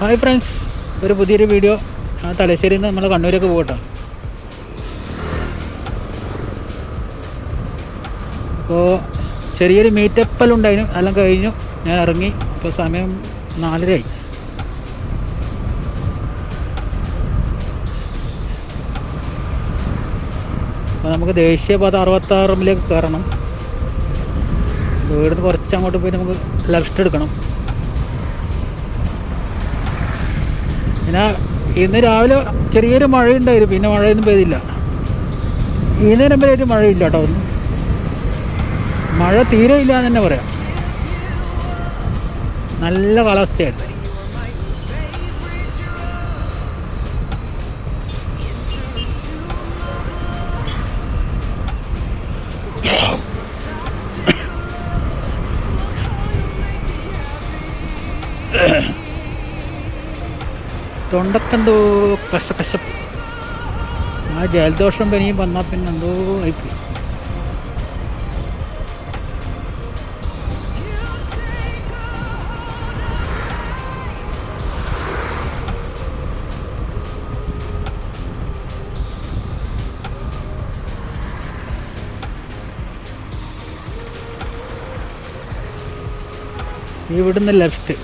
Hi friends ഒരു പുതിയൊരു video തലശ്ശേരിയിൽ നിന്ന് നമ്മൾ കണ്ണൂരൊക്കെ പോകട്ടോ. അപ്പോൾ ചെറിയൊരു മീറ്റപ്പൽ ഉണ്ടായിരുന്നു. എല്ലാം കഴിഞ്ഞു. ഞാൻ ഇറങ്ങി. ഇപ്പോൾ സമയം നാലരയായി. അപ്പോൾ നമുക്ക് ദേശീയപാത അറുപത്താറിലേക്ക് കയറണം. വീടിന് കുറച്ച് അങ്ങോട്ട് പോയി നമുക്ക് ലെഫ്റ്റ് എടുക്കണം. പിന്നെ ഇന്ന് രാവിലെ ചെറിയൊരു മഴയുണ്ടായിരുന്നു പിന്നെ മഴയൊന്നും പെയ്തില്ല. ഈ നേരം വരെ ഒരു മഴയില്ല കേട്ടോ. ഒന്നും മഴ തീരെ ഇല്ല എന്ന് തന്നെ പറയാം. നല്ല കാലാവസ്ഥയായിരുന്നു. തൊണ്ടക്കെന്തോ കശ കശ ആ ജലദോഷം പനിയും വന്നാൽ പിന്നെ എന്തോ ആയിപ്പോയി. ഇവിടുന്ന് ലെഫ്റ്റ്.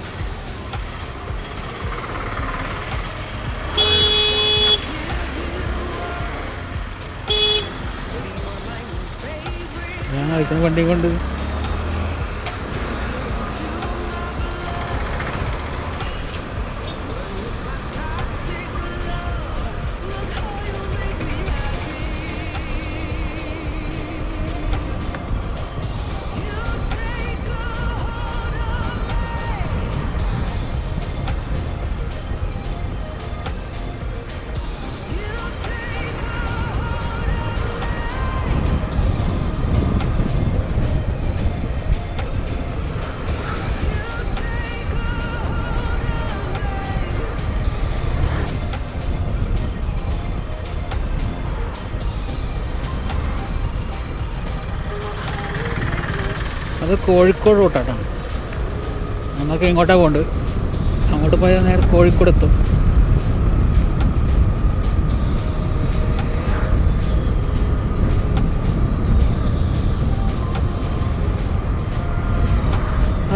കളിക്കുന്ന വണ്ടി കൊണ്ട് അത് കോഴിക്കോട് റൂട്ടാണ് നമുക്ക് ഇങ്ങോട്ടാ പോണ്ട്. അങ്ങോട്ട് പോയാൽ നേരെ കോഴിക്കോട് എത്തും.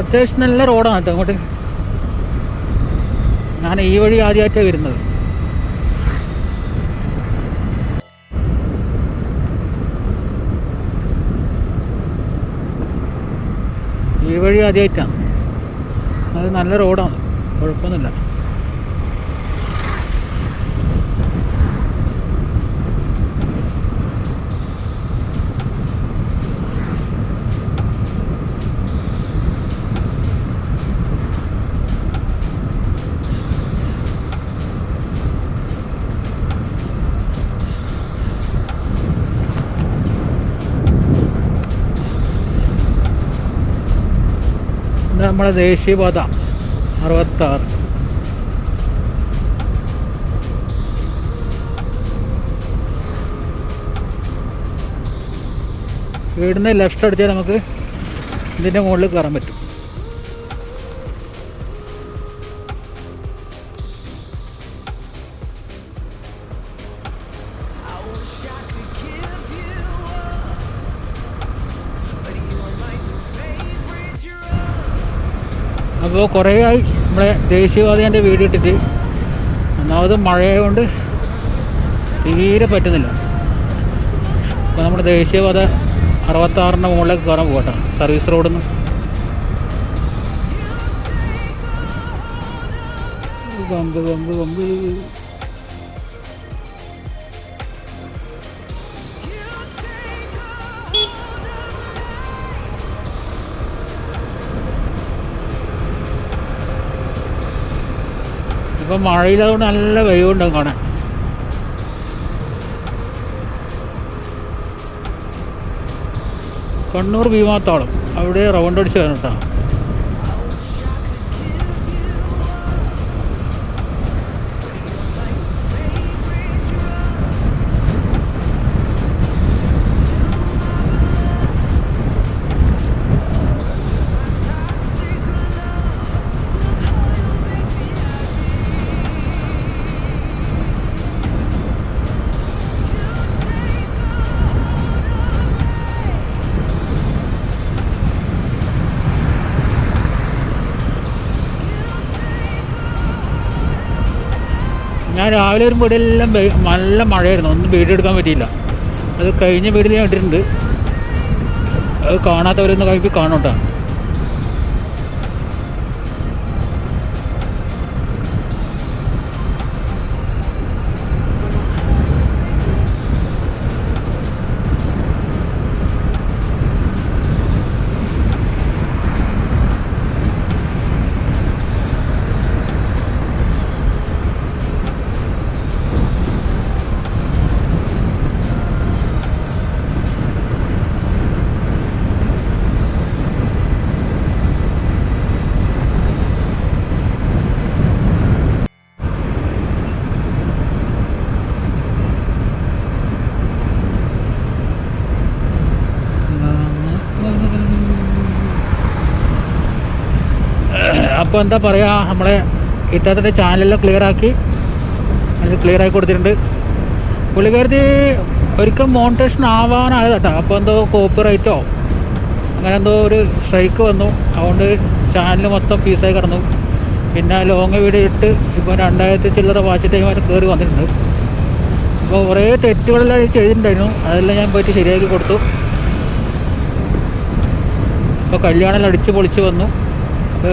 അത്യാവശ്യം നല്ല റോഡാണ് കേട്ടോ അങ്ങോട്ട്. ഞാൻ ഈ വഴി ആദ്യമായിട്ടാണ് വരുന്നത്. വഴി ആദ്യമായിട്ടാണ് അത് നല്ല റോഡാണ്. കുഴപ്പമൊന്നുമില്ല. നമ്മുടെ ദേശീയപാത അറുപത്താറ്. വീടിന് ലെഫ്റ്റ് അടിച്ചാൽ നമുക്ക് ഇതിന്റെ മുകളിൽ കയറാൻ പറ്റും. അപ്പോൾ കുറേ ആയി നമ്മളെ ദേശീയവാദിന്റെ വീട് ഇട്ടിട്ട്. ഒന്നാമത് മഴയായതുകൊണ്ട് തീരെ പറ്റുന്നില്ല. അപ്പോൾ നമ്മുടെ ദേശീയപാത അറുപത്താറിന്റെ മുകളിലേക്ക് കയറാൻ പോകട്ടെ. സർവീസ് റോഡിൽ നിന്ന് കമ്പ് കമ്പ് പമ്പ് ഇപ്പം മഴയിലതുകൊണ്ട് നല്ല വെയിലുണ്ടാവും കാണാൻ. കണ്ണൂർ ഭീമാത്താളം അവിടെ റൗണ്ട് അടിച്ച് വരണം കേട്ടോ രാവിലെ വരുമ്പോൾ ഇവിടെ എല്ലാം നല്ല മഴയായിരുന്നു. ഒന്നും വീട് എടുക്കാൻ പറ്റിയില്ല. അത് കഴിഞ്ഞ വീഡിയോ ഞാൻ ഇട്ടിട്ടുണ്ട്. അത് കാണാത്തവരൊന്ന് കഴിപ്പി കാണോട്ടാ അപ്പോൾ എന്താ പറയുക നമ്മളെ ഇത്തരത്തിന്റെ ചാനലെല്ലാം ക്ലിയർ ആക്കി അത് ക്ലിയർ ആക്കി കൊടുത്തിട്ടുണ്ട്. പുള്ളിക്കാരത്തി ഒരിക്കലും മോണിറ്റേഷൻ ആവാനായത് കേട്ടോ അപ്പോൾ എന്തോ കോപ്പി റൈറ്റോ അങ്ങനെ എന്തോ ഒരു സ്ട്രൈക്ക് വന്നു. അതുകൊണ്ട് ചാനൽ മൊത്തം ഫീസായി കിടന്നു. പിന്നെ ലോങ് വീഡിയോ ഇട്ട് ഇപ്പോൾ രണ്ടായിരത്തി ചില്ലറ വാച്ച് ടൈം വരെ കയറി വന്നിട്ടുണ്ട്. അപ്പോൾ കുറേ തെറ്റുകളെല്ലാം ചെയ്തിട്ടുണ്ടായിരുന്നു. അതെല്ലാം ഞാൻ പോയിട്ട് ശരിയാക്കി കൊടുത്തു. അപ്പോൾ കല്യാണം അടിച്ച് പൊളിച്ച് വന്നു.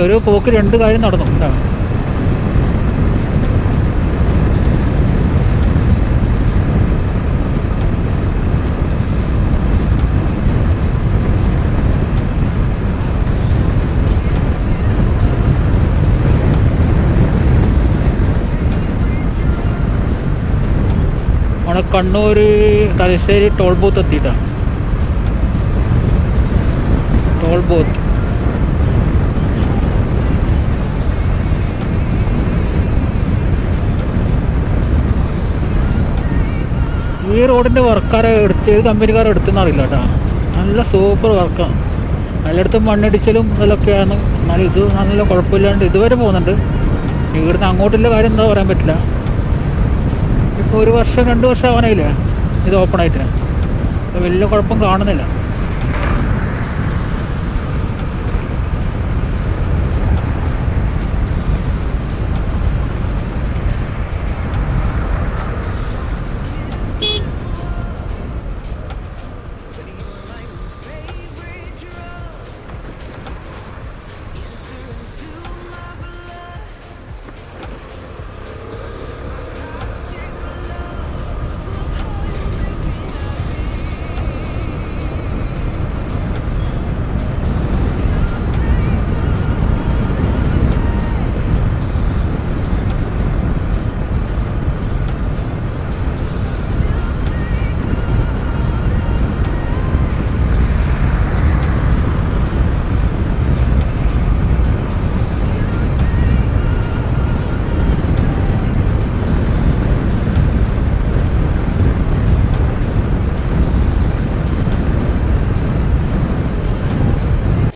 ഒരു പോക്ക് രണ്ട് കാര്യം നടന്നു. നമ്മുടെ Kannur Thalassery toll booth എത്തിയിട്ടാണ്. Toll booth. ഈ റോഡിന്റെ വർക്കാരെ എടുത്ത് ഏത് കമ്പനിക്കാരെ എടുത്തെന്നറിയില്ല കേട്ടോ. നല്ല സൂപ്പർ വർക്കാണ് എല്ലായിടത്തും മണ്ണിടിച്ചലും ഇതിലൊക്കെയാണ് എന്നാലും ഇത് നല്ല കുഴപ്പമില്ലാണ്ട് ഇതുവരെ പോകുന്നുണ്ട്. ഇവിടുന്ന് അങ്ങോട്ടുള്ള കാര്യം എന്താ പറയാൻ പറ്റില്ല. ഇപ്പോൾ ഒരു വർഷം രണ്ട് വർഷം ആവാനായില്ലേ? ഇത് അപ്പോൾ വലിയ കുഴപ്പം കാണുന്നില്ല.